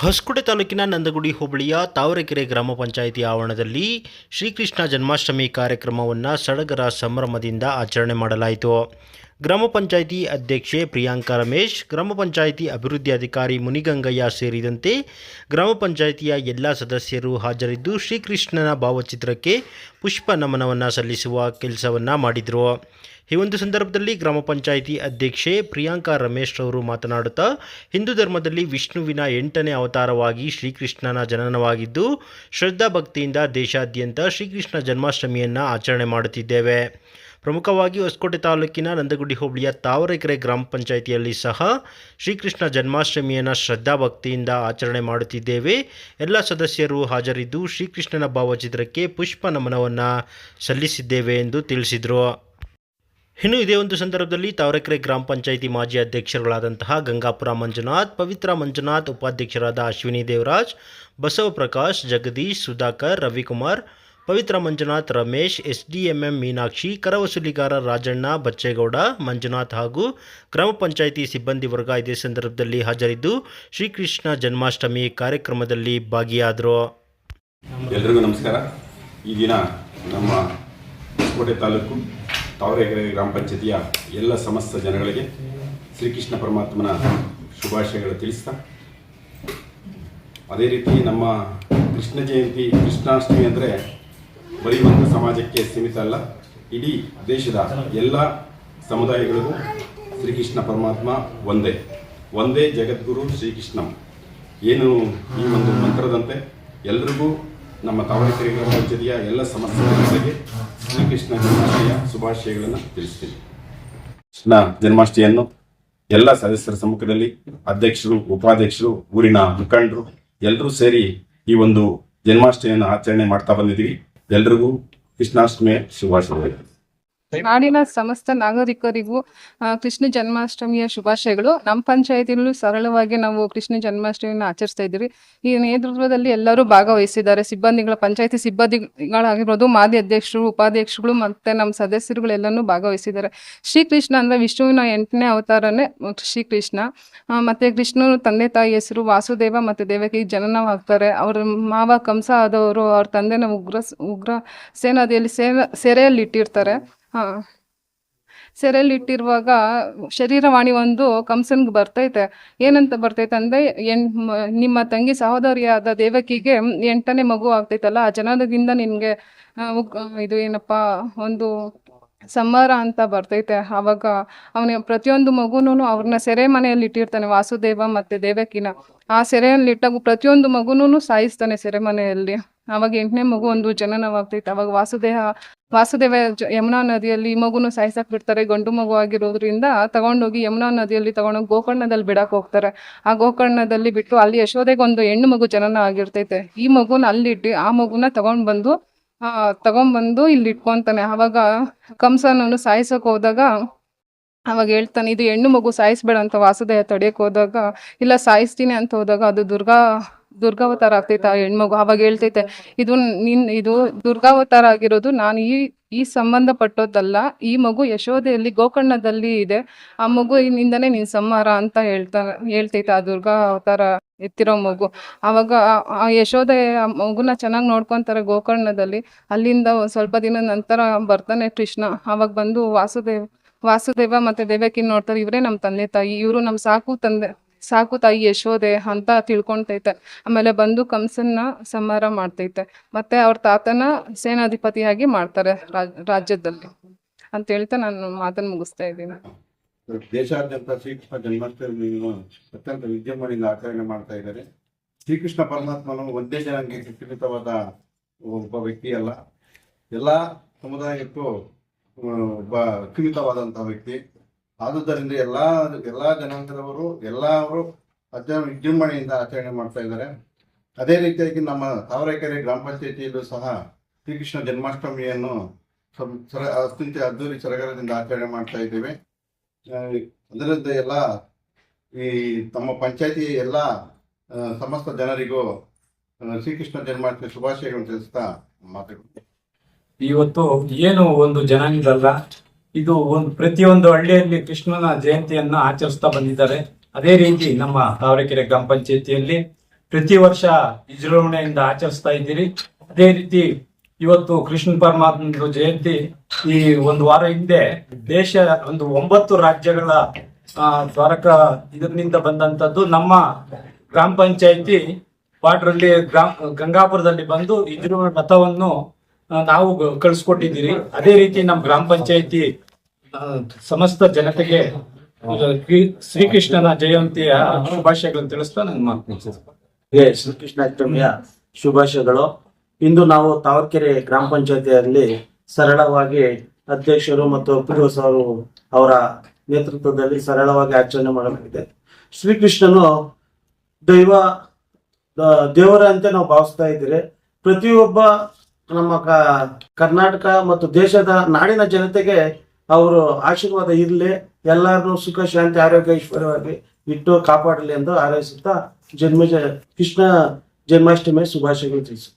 ಹೊಸಕೋಟೆ ತಾಲೂಕಿನ ನಂದಗುಡಿ ಹೋಬಳಿಯ ತಾವರೆಕೆರೆ ಗ್ರಾಮ ಪಂಚಾಯಿತಿ ಆವರಣದಲ್ಲಿ ಶ್ರೀಕೃಷ್ಣ ಜನ್ಮಾಷ್ಟಮಿ ಕಾರ್ಯಕ್ರಮವನ್ನು ಸಡಗರ ಸಂಭ್ರಮದಿಂದ ಆಚರಣೆ ಮಾಡಲಾಯಿತು. ಗ್ರಾಮ ಪಂಚಾಯಿತಿ ಅಧ್ಯಕ್ಷೆ ಪ್ರಿಯಾಂಕಾ ರಮೇಶ್, ಗ್ರಾಮ ಪಂಚಾಯಿತಿ ಅಭಿವೃದ್ಧಿ ಅಧಿಕಾರಿ ಮುನಿಗಂಗಯ್ಯ ಸೇರಿದಂತೆ ಗ್ರಾಮ ಪಂಚಾಯಿತಿಯ ಎಲ್ಲ ಸದಸ್ಯರು ಹಾಜರಿದ್ದು ಶ್ರೀಕೃಷ್ಣನ ಭಾವಚಿತ್ರಕ್ಕೆ ಪುಷ್ಪ ನಮನವನ್ನು ಸಲ್ಲಿಸುವ ಕೆಲಸವನ್ನು ಮಾಡಿದರು. ಈ ಒಂದು ಸಂದರ್ಭದಲ್ಲಿ ಗ್ರಾಮ ಪಂಚಾಯಿತಿ ಅಧ್ಯಕ್ಷೆ ಪ್ರಿಯಾಂಕಾ ರಮೇಶ್ ಅವರು ಮಾತನಾಡುತ್ತಾ, ಹಿಂದೂ ಧರ್ಮದಲ್ಲಿ ವಿಷ್ಣುವಿನ ಎಂಟನೇ ಅವತಾರವಾಗಿ ಶ್ರೀಕೃಷ್ಣನ ಜನನವಾಗಿದ್ದು ಶ್ರದ್ಧಾ ಭಕ್ತಿಯಿಂದ ದೇಶಾದ್ಯಂತ ಶ್ರೀಕೃಷ್ಣ ಜನ್ಮಾಷ್ಟಮಿಯನ್ನು ಆಚರಣೆ ಮಾಡುತ್ತಿದ್ದೇವೆ. ಪ್ರಮುಖವಾಗಿ ಹೊಸಕೋಟೆ ತಾಲೂಕಿನ ನಂದಗುಡಿ ಹೋಬಳಿಯ ತಾವರೆಕೆರೆ ಗ್ರಾಮ ಪಂಚಾಯಿತಿಯಲ್ಲಿ ಸಹ ಶ್ರೀಕೃಷ್ಣ ಜನ್ಮಾಷ್ಟಮಿಯನ್ನು ಶ್ರದ್ಧಾಭಕ್ತಿಯಿಂದ ಆಚರಣೆ ಮಾಡುತ್ತಿದ್ದೇವೆ. ಎಲ್ಲ ಸದಸ್ಯರು ಹಾಜರಿದ್ದು ಶ್ರೀಕೃಷ್ಣನ ಭಾವಚಿತ್ರಕ್ಕೆ ಪುಷ್ಪ ನಮನವನ್ನು ಸಲ್ಲಿಸಿದ್ದೇವೆ ಎಂದು ತಿಳಿಸಿದರು. ಇನ್ನು ಇದೇ ಒಂದು ಸಂದರ್ಭದಲ್ಲಿ ತಾವರೆಕೆರೆ ಗ್ರಾಮ ಪಂಚಾಯಿತಿ ಮಾಜಿ ಅಧ್ಯಕ್ಷರುಗಳಾದಂತಹ ಗಂಗಾಪುರ ಮಂಜುನಾಥ್, ಪವಿತ್ರ ಮಂಜುನಾಥ್, ಉಪಾಧ್ಯಕ್ಷರಾದ Ashwini Devaraj, Basavaprakash, Jagadish, Sudhakar, Ravikumar Pavitra Manjunath Ramesh S D M M Meenakshi, ಕರವಸೂಲಿಗಾರ Rajanna Bachegowda, Manjunath ಹಾಗೂ ಗ್ರಾಮ ಪಂಚಾಯಿತಿ ಸಿಬ್ಬಂದಿ ವರ್ಗ ಇದೇ ಸಂದರ್ಭದಲ್ಲಿ ಹಾಜರಿದ್ದು, ಶ್ರೀಕೃಷ್ಣ ಜನ್ಮಾಷ್ಟಮಿ ಕಾರ್ಯಕ್ರಮದಲ್ಲಿ ಭಾಗಿಯಾದರು. ಎಲ್ರಿಗೂ ನಮಸ್ಕಾರ. ಈ ದಿನ ನಮ್ಮ ಹೊಸಕೋಟೆ ತಾಲೂಕು ತಾವರೆಕೆರೆ ಗ್ರಾಮ ಪಂಚಾಯತಿಯ ಎಲ್ಲ ಸಮಸ್ತ ಜನಗಳಿಗೆ ಶ್ರೀಕೃಷ್ಣ ಪರಮಾತ್ಮನ ಶುಭಾಶಯಗಳು ತಿಳಿಸ್ತಾ, ಅದೇ ರೀತಿ ನಮ್ಮ ಕೃಷ್ಣ ಜಯಂತಿ, ಕೃಷ್ಣಾಷ್ಟಮಿ ಅಂದರೆ ಬರೀ ಸಮಾಜಕ್ಕೆ ಸೀಮಿತ ಅಲ್ಲ, ಇಡೀ ದೇಶದ ಎಲ್ಲ ಸಮುದಾಯಗಳಿಗೂ ಶ್ರೀಕೃಷ್ಣ ಪರಮಾತ್ಮ ಒಂದೇ. ಒಂದೇ ಜಗದ್ಗುರು ಶ್ರೀಕೃಷ್ಣ. ಏನು ಈ ಒಂದು ಮಂತ್ರದಂತೆ ಎಲ್ರಿಗೂ ನಮ್ಮ ತಾವರೆಕೆರೆ ಗ್ರಾಮ ಎಲ್ಲ ಸಮಸ್ಯೆಗಳಿಗೆ ಶ್ರೀಕೃಷ್ಣ ಜನ್ಮಾಷ್ಟಮಿಯ ಶುಭಾಶಯಗಳನ್ನು ತಿಳಿಸ್ತೀನಿ. ಕೃಷ್ಣ ಜನ್ಮಾಷ್ಟಮಿಯನ್ನು ಎಲ್ಲ ಸದಸ್ಯರ ಸಮ್ಮುಖದಲ್ಲಿ ಅಧ್ಯಕ್ಷರು, ಉಪಾಧ್ಯಕ್ಷರು, ಊರಿನ ಮುಖಂಡರು ಎಲ್ಲರೂ ಸೇರಿ ಈ ಒಂದು ಜನ್ಮಾಷ್ಟಮಿಯನ್ನು ಆಚರಣೆ ಮಾಡ್ತಾ ಬಂದಿದ್ದೀವಿ. ಎಲ್ರಿಗೂ ಕೃಷ್ಣಾಷ್ಟಮಿಯ ಶುಭಾಶಯಗಳು ನಾಡಿನ ಸಮಸ್ತ ನಾಗರಿಕರಿಗೂ ಕೃಷ್ಣ ಜನ್ಮಾಷ್ಟಮಿಯ ಶುಭಾಶಯಗಳು. ನಮ್ಮ ಪಂಚಾಯತಿಯಲ್ಲೂ ಸರಳವಾಗಿ ನಾವು ಕೃಷ್ಣ ಜನ್ಮಾಷ್ಟಮಿಯನ್ನು ಆಚರಿಸ್ತಾ ಇದ್ದೀವಿ. ಈ ನೇತೃತ್ವದಲ್ಲಿ ಎಲ್ಲರೂ ಭಾಗವಹಿಸಿದ್ದಾರೆ. ಸಿಬ್ಬಂದಿಗಳ, ಪಂಚಾಯತಿ ಸಿಬ್ಬಂದಿಗಳಾಗಿರ್ಬೋದು, ಮಾಜಿ ಅಧ್ಯಕ್ಷರು ಉಪಾಧ್ಯಕ್ಷಗಳು ಮತ್ತೆ ನಮ್ಮ ಸದಸ್ಯರುಗಳೆಲ್ಲನೂ ಭಾಗವಹಿಸಿದ್ದಾರೆ. ಶ್ರೀಕೃಷ್ಣ ಅಂದ್ರೆ ವಿಷ್ಣುವಿನ ಎಂಟನೇ ಅವತಾರನೇ ಶ್ರೀಕೃಷ್ಣ. ಮತ್ತೆ ಕೃಷ್ಣನ ತಂದೆ ತಾಯಿ ಹೆಸರು ವಾಸುದೇವ ಮತ್ತೆ ದೇವಕಿ ಜನನವಾಗ್ತಾರೆ ಅವ್ರ ಮಾವ ಕಂಸ ಆದವರು, ಅವ್ರ ತಂದೆನ ಉಗ್ರ ಉಗ್ರ ಸೇನಾದಿಯಲ್ಲಿ ಸೇನ ಸೆರೆಯಲ್ಲಿ ಇಟ್ಟಿರ್ತಾರೆ ಹಾ. ಸೆರೆಯಲ್ಲಿ ಇಟ್ಟಿರುವಾಗ ಶರೀರವಾಣಿ ಒಂದು ಕಂಸನ್ಗೆ ಬರ್ತೈತೆ. ಏನಂತ ಬರ್ತೈತೆ ಅಂದ್ರೆ ಎಣ್ ನಿಮ್ಮ ತಂಗಿ ಸಹೋದರಿಯಾದ ದೇವಕಿಗೆ ಎಂಟನೇ ಮಗು ಆಗ್ತೈತಲ್ಲ, ಆ ಜನನದಿಂದ ನಿನ್ಗೆ ಇದು ಏನಪ್ಪ, ಒಂದು ಸಂಹಾರ ಅಂತ ಬರ್ತೈತೆ. ಆವಾಗ ಅವನ ಪ್ರತಿಯೊಂದು ಮಗುನು ಅವ್ರನ್ನ ಸೆರೆ ಮನೆಯಲ್ಲಿ ಇಟ್ಟಿರ್ತಾನೆ, ವಾಸುದೇವ ಮತ್ತೆ ದೇವಕಿನ. ಆ ಸೆರೆಯಲ್ಲಿ ಇಟ್ಟಾಗ ಪ್ರತಿಯೊಂದು ಮಗುನು ಸಾಯಿಸ್ತಾನೆ ಸೆರೆಮನೆಯಲ್ಲಿ ಅವಾಗ ಎಂಟನೇ ಮಗು ಒಂದು ಜನನವಾಗ್ತೈತೆ. ಅವಾಗ ವಾಸುದೇಹ, ವಾಸುದೇವ ಯಮುನಾ ನದಿಯಲ್ಲಿ ಮಗುನು ಸಾಯಿಸಕ್ ಬಿಡ್ತಾರೆ. ಗಂಡು ಮಗು ಆಗಿರೋದ್ರಿಂದ ತಗೊಂಡೋಗಿ ಯಮುನಾ ನದಿಯಲ್ಲಿ ತಗೊಂಡೋಗಿ ಗೋಕರ್ಣದಲ್ಲಿ ಬಿಡಕ್ ಹೋಗ್ತಾರೆ. ಆ ಗೋಕರ್ಣದಲ್ಲಿ ಬಿಟ್ಟು ಅಲ್ಲಿ ಯಶೋದೆಗೆ ಒಂದು ಹೆಣ್ಣು ಮಗು ಜನನ ಆಗಿರ್ತೈತೆ. ಈ ಮಗುನ ಅಲ್ಲಿಟ್ಟು, ಆ ಮಗುನ ತಗೊಂಡ್ ಬಂದು ಆ, ತಗೊಂಡ್ಬಂದು ಇಲ್ಲಿ ಇಟ್ಕೊಂತಾನೆ ಅವಾಗ ಕಂಸನನ್ನು ಸಾಯಿಸಕ್ ಹೋದಾಗ ಅವಾಗ ಹೇಳ್ತಾನೆ, ಇದು ಹೆಣ್ಣು ಮಗು ಸಾಯಿಸ್ಬೇಡ ಅಂತ ವಾಸುದೇಹ ತಡೆಯಕ್ಕೆ ಹೋದಾಗ, ಇಲ್ಲ ಸಾಯಿಸ್ತೀನಿ ಅಂತ ಹೋದಾಗ ಅದು ದುರ್ಗಾ ದುರ್ಗಾವತಾರ ಆಗ್ತೈತೆ ಹೆಣ್ಮಗು ಅವಾಗ ಹೇಳ್ತೈತೆ, ಇದು ನಿನ್, ಇದು ದುರ್ಗಾವತಾರ ಆಗಿರೋದು ನಾನು ಈ ಈ ಸಂಬಂಧಪಟ್ಟೋದಲ್ಲ, ಈ ಮಗು ಯಶೋದೆಯಲ್ಲಿ ಗೋಕರ್ಣದಲ್ಲಿ ಇದೆ, ಆ ಮಗು ಮಗುವಿನಿಂದನೇ ನಿನ್ ಸಂಹಾರ ಅಂತ ಹೇಳ್ತಾ, ಹೇಳ್ತೈತೆ ಆ ದುರ್ಗಾ ಅವತಾರ ಎತ್ತಿರೋ ಮಗು. ಅವಾಗ ಆ- ಯಶೋಧೆ ಆ ಮಗುನ ಚೆನ್ನಾಗಿ ನೋಡ್ಕೊಂತಾರೆ ಗೋಕರ್ಣದಲ್ಲಿ, ಅಲ್ಲಿಂದ ಸ್ವಲ್ಪ ದಿನ ನಂತರ ಬರ್ತಾನೆ ಕೃಷ್ಣ, ಅವಾಗ ಬಂದು ವಾಸುದೇವ್, ವಾಸುದೇವ ಮತ್ತೆ ದೇವಕಿ ನೋಡ್ತಾರೆ, ಇವರೇ ನಮ್ಮ ತಂದೆ ತಾಯಿ, ಇವರು ನಮ್ಮ ಸಾಕು ತಂದೆ ಸಾಕು ತಾಯಿ ಯಶೋದೆ ಅಂತ ತಿಳ್ಕೊಂತೈತೆ. ಆಮೇಲೆ ಬಂದು ಕಂಸನ್ನ ಸಂಹಾರ ಮಾಡ್ತೈತೆ. ಮತ್ತೆ ಅವ್ರ ತಾತನ ಸೇನಾಧಿಪತಿಯಾಗಿ ಮಾಡ್ತಾರೆ ರಾಜ್- ರಾಜ್ಯದಲ್ಲಿ. ಅಂತ ಹೇಳ್ತಾ ನಾನು ಮಾತನ್ನು ಮುಗಿಸ್ತಾ ಇದ್ದೀನಿ. ದೇಶಾದ್ಯಂತ ಶ್ರೀಕೃಷ್ಣ ಜನ್ಮಾಷ್ಟಮಿಯನ್ನು ಅತ್ಯಂತ ವಿದ್ಯಮಾನಿಂದ ಆಚರಣೆ ಮಾಡ್ತಾ ಇದ್ದಾರೆ. ಶ್ರೀಕೃಷ್ಣ ಪರಮಾತ್ಮನು ಒಂದೇ ಜನಕ್ಕೆ ಸೀಮಿತವಾದ ಒಬ್ಬ ವ್ಯಕ್ತಿ ಅಲ್ಲ. ಎಲ್ಲ ಸಮುದಾಯಕ್ಕೂ ಒಬ್ಬ ಸೀಮಿತವಾದಂತಹ ವ್ಯಕ್ತಿ. ಆದುದರಿಂದ ಎಲ್ಲಾ ಎಲ್ಲಾ ಜನಾಂಗದವರು ಎಲ್ಲರೂ ಅತ್ಯಂತ ವಿಜೃಂಭಣೆಯಿಂದ ಆಚರಣೆ ಮಾಡ್ತಾ ಇದ್ದಾರೆ. ಅದೇ ರೀತಿಯಾಗಿ ನಮ್ಮ ತಾವರೆಕೆರೆ ಗ್ರಾಮ ಪಂಚಾಯತಿಯಲ್ಲೂ ಸಹ ಶ್ರೀಕೃಷ್ಣ ಜನ್ಮಾಷ್ಟಮಿಯನ್ನು ಅತ್ಯಂತ ಅದ್ದೂರಿ ಸರಗರದಿಂದ ಆಚರಣೆ ಮಾಡ್ತಾ ಇದ್ದೇವೆ. ಅದರಿಂದ ಎಲ್ಲ ಈ ತಮ್ಮ ಪಂಚಾಯತಿ ಎಲ್ಲ ಸಮಸ್ತ ಜನರಿಗೂ ಶ್ರೀಕೃಷ್ಣ ಜನ್ಮಾಷ್ಟಮಿ ಶುಭಾಶಯಗಳನ್ನು ತಿಳಿಸ್ತಾ ಮಾತಾಡ್ತೀನಿ. ಇವತ್ತು ಏನು ಒಂದು ಜನಾಂಗದಲ್ಲ ಇದು ಒಂದು ಪ್ರತಿಯೊಂದು ಹಳ್ಳಿಯಲ್ಲಿ ಕೃಷ್ಣನ ಜಯಂತಿಯನ್ನ ಆಚರಿಸ್ತಾ ಬಂದಿದ್ದಾರೆ. ಅದೇ ರೀತಿ ನಮ್ಮ ತಾವರೆಕೆರೆ ಗ್ರಾಮ ಪಂಚಾಯತಿಯಲ್ಲಿ ಪ್ರತಿ ವರ್ಷ ವಿಜೃಂಭಣೆಯಿಂದ ಆಚರಿಸ್ತಾ ಇದ್ದೀರಿ. ಅದೇ ರೀತಿ ಇವತ್ತು ಕೃಷ್ಣ ಪರಮಾತ್ಮನ ಜಯಂತಿ ಈ ಒಂದು ವಾರ ಹಿಂದೆ ದೇಶ ಒಂದು ಒಂಬತ್ತು ರಾಜ್ಯಗಳ ದ್ವಾರಕ ಇದರಿಂದ ಬಂದಂತದ್ದು ನಮ್ಮ ಗ್ರಾಮ ಪಂಚಾಯತಿ ಪಾಟ್ರಲ್ಲಿ ಗ್ರಾಮ, ಗಂಗಾಪುರದಲ್ಲಿ ಬಂದು ಇದ್ರ ಮತವನ್ನು ನಾವು ಕಳಿಸ್ಕೊಟ್ಟಿದ್ದೀರಿ. ಅದೇ ರೀತಿ ನಮ್ಮ ಗ್ರಾಮ ಪಂಚಾಯತಿ ಸಮಸ್ತ ಜನತೆಗೆ ಶ್ರೀಕೃಷ್ಣನ ಜಯಂತಿಯ ಶುಭಾಶಯಗಳನ್ನು ತಿಳಿಸ್ತಾ ಮುಗಿಸ್ತೇನೆ. ಗೆ ಶ್ರೀಕೃಷ್ಣಾಷ್ಟಮಿಯ ಶುಭಾಶಯಗಳು. ಇಂದು ನಾವು ತಾವರ್ಕೆರೆ ಗ್ರಾಮ ಪಂಚಾಯತಿಯಲ್ಲಿ ಸರಳವಾಗಿ ಅಧ್ಯಕ್ಷರು ಮತ್ತು ಪಿಡಿಒಸ್ ಅವರು ನೇತೃತ್ವದಲ್ಲಿ ಸರಳವಾಗಿ ಆಚರಣೆ ಮಾಡಲಾಗಿದೆ. ಶ್ರೀಕೃಷ್ಣನು ದೈವ ದೇವರಂತೆ ನಾವು ಭಾವಿಸ್ತಾ ಇದ್ದೀರಿ. ಪ್ರತಿಯೊಬ್ಬ ನಮ್ಮ ಕರ್ನಾಟಕ ಮತ್ತು ದೇಶದ ನಾಡಿನ ಜನತೆಗೆ ಅವರು ಆಶೀರ್ವಾದ ಇರಲಿ ಎಲ್ಲರನ್ನೂ ಸುಖ, ಶಾಂತಿ, ಆರೋಗ್ಯ ಐಶ್ವರ್ಯವಾಗಿ ಇಟ್ಟು ಕಾಪಾಡಲಿ ಎಂದು ಹಾರೈಸುತ್ತಾ ಜನ್ಮ ಕೃಷ್ಣ ಜನ್ಮಾಷ್ಟಮಿ ಶುಭಾಶಯಗಳು ತಿಳಿಸುತ್ತಾರೆ